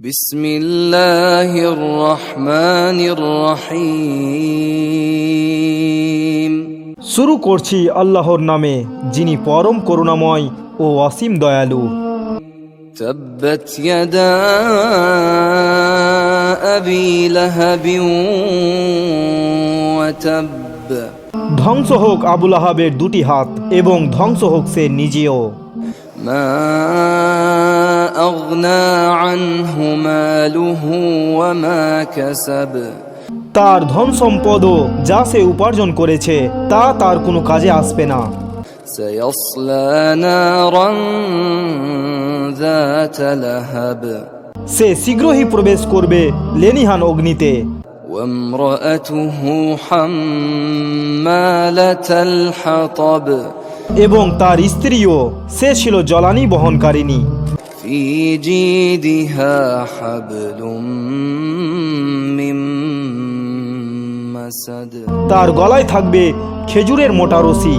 بسم الله الرحمن الرحيم শুরু করছি আল্লাহর নামে যিনি পরম করুণাময় ও অসীম দয়ালু تبت يدا أبي لهب وتب ধ্বংস হোক আবুল আহাবের দুটি হাত এবং ধ্বংস হোক সে নিজেও ما أغنى عنه ماله وما كسب তার ধন সম্পদও যা সে উপার্জন করেছে তা তার কোনো কাজে আসবে না سيصلى نارا ذات لهب সে শীঘ্রই প্রবেশ করবে লেনিহান অগ্নিতে وامرأته حمالة الحطب এবং তার স্ত্রীও সে ছিল জলানি বহনকারিনী তার গলায় থাকবে খেজুরের মোটা রসি।